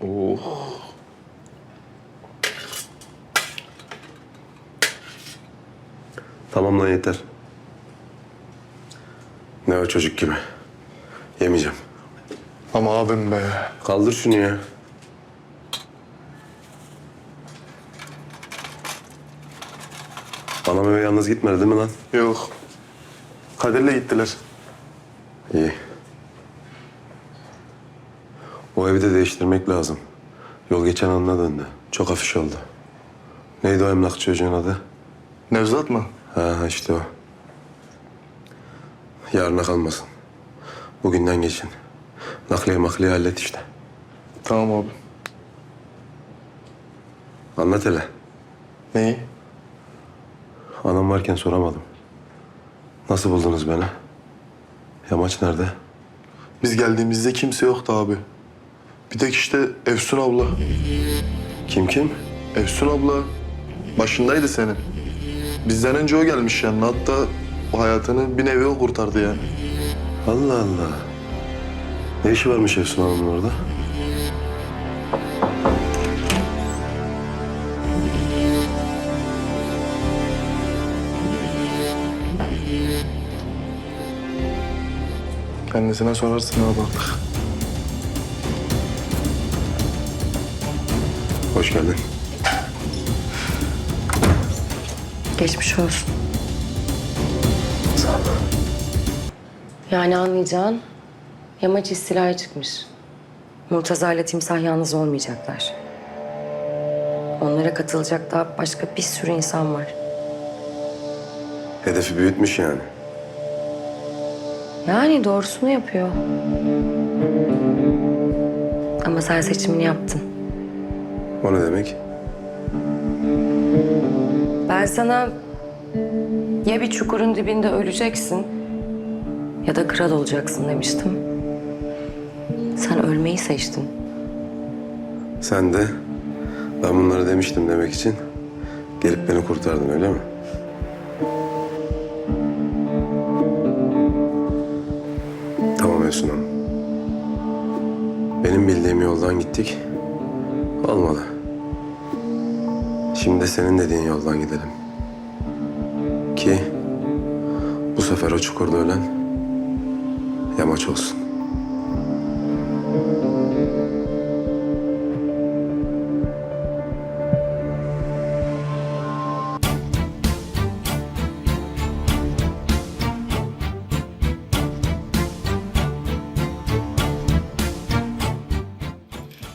Oh. Tamam lan yeter. Ne o çocuk gibi. Yemeyeceğim. Ama abim be. Kaldır şunu ya. Anam eve yalnız gitmedi değil mi lan? Yok. Kadir'le gittiler. İyi. O evi de değiştirmek lazım. Yol geçen anına döndü. Çok afiş oldu. Neydi o emlakçı çocuğun adı? Nevzat mı? Ha işte o. Yarına kalmasın. Bugünden geçin. Nakliye makliye hallet işte. Tamam abi. Anlat hele. Neyi? Anam varken soramadım. Nasıl buldunuz beni? Yamaç nerede? Biz geldiğimizde kimse yoktu abi. Bir tek işte Efsun abla. Kim kim? Efsun abla başındaydı senin. Bizden önce o gelmiş yanına. Hatta o hayatını bir nevi o kurtardı yani. Allah Allah. Ne işi varmış Efsun Hanım'ın orada? Kendisine sorarsın abi artık. Hoş geldin. Geçmiş olsun. Yani anlayacağın yamaç istilaya çıkmış. Murtaza ile timsah yalnız olmayacaklar. Onlara katılacak daha başka bir sürü insan var. Hedefi büyütmüş yani. Yani doğrusunu yapıyor. Ama sen seçimini yaptın. O ne demek? Ben sana ya bir çukurun dibinde öleceksin ya da kral olacaksın demiştim. Sen ölmeyi seçtin. Sen de ben bunları demiştim demek için gelip beni kurtardın öyle mi? Tamam Efsun Hanım. Benim bildiğim yoldan gittik. Olmadı. Şimdi senin dediğin yoldan gidelim. Ki bu sefer o çukurda ölen yamaç olsun.